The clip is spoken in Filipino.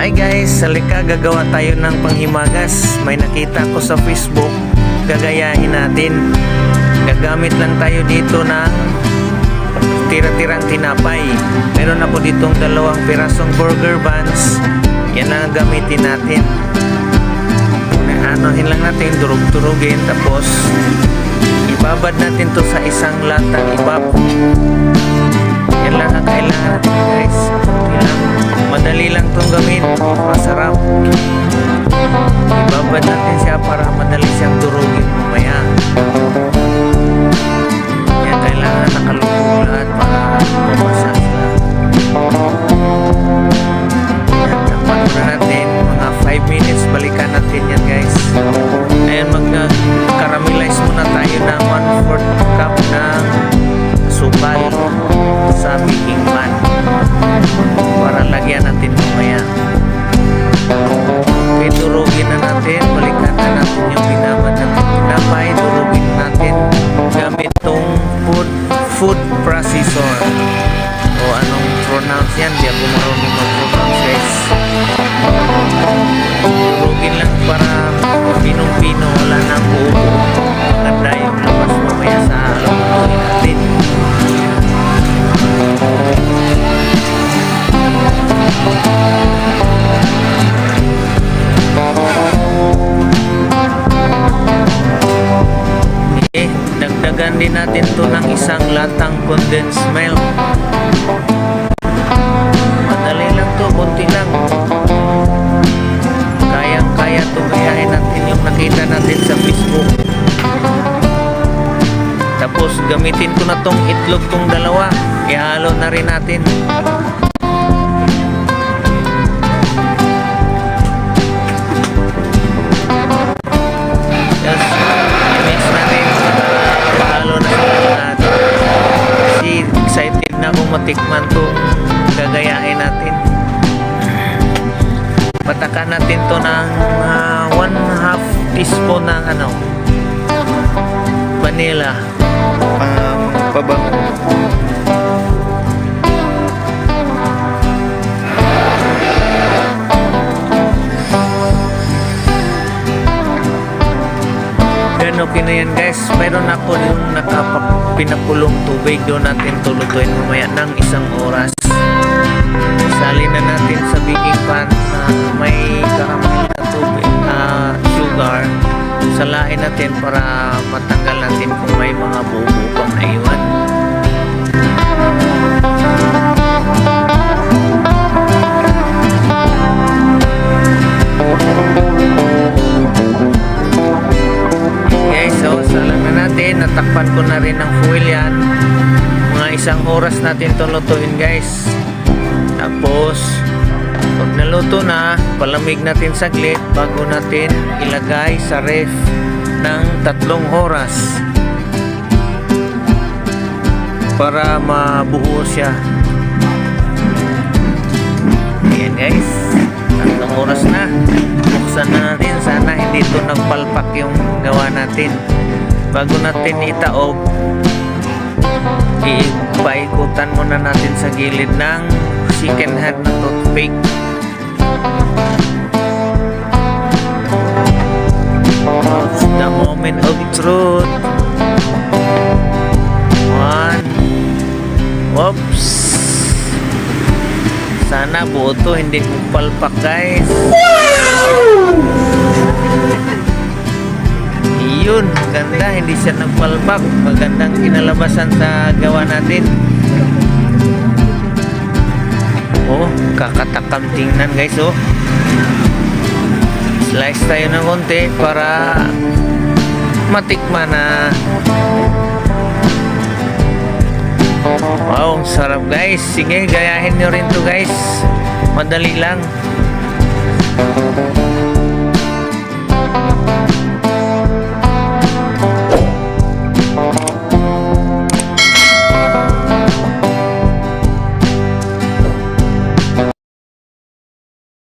Hi guys, halika gagawa tayo ng panghimagas. May nakita ko sa Facebook, gagayahin natin. Gagamit lang tayo dito ng tira-tirang tinapay. Meron ako ditong dalawang pirasong burger buns. Yan ang gamitin natin. Anohin lang natin, durug-durugin. Tapos, ibabad natin to sa isang latang ibab. Okay, durugin na natin. Balikan na natin yung binabad natin. Pinapay, durugin natin gamit tong food, food processor. O anong pronounce yan? Di ako marunong mag-pronounce guys. Durugin lang para pinong-pino. Wala dagdagan din natin to ng isang latang condensed milk. Madali lang to, konti lang. Kayang-kaya to gayahin natin yung nakita natin sa Facebook. Tapos gamitin ko na tong itlog tong dalawa. Ihalo na rin natin. Patakan natin to ng ah, one half teaspoon ng ano vanilla pang pabango. Then okay na yan guys. Mayroon ako yung nakapap pinapulong tubig doon natin tulutuin mamaya ng isang oras. Salin na natin sa baking pan na may karamel na tubig, na sugar. Salain natin para matanggal natin kung may mga bubo pang naiwan. Guys, so salang na natin. Natakpan ko na rin ng foil yan. Mga isang oras natin to lutuin guys. Tapos, pag naluto na, palamig natin saglit bago natin ilagay sa ref ng tatlong oras para mabuo siya. Ayan guys, tatlong oras na. Buksan na natin. Sana hindi ito nagpalpak yung gawa natin. Bago natin itaob, ipaikutan muna natin sa gilid ng second hand na toothpick. It's the moment of truth. One. Oops. Sana buo to, hindi palpak guys. Yun, ganda, hindi siya nagpalpak. Magandang kinalabasan sa gawa natin. Oh, kakatakam tingnan guys oh. Slice tayo ng konti para matikman na Wow, sarap guys. Sige, gayahin nyo rin to guys. Madali lang.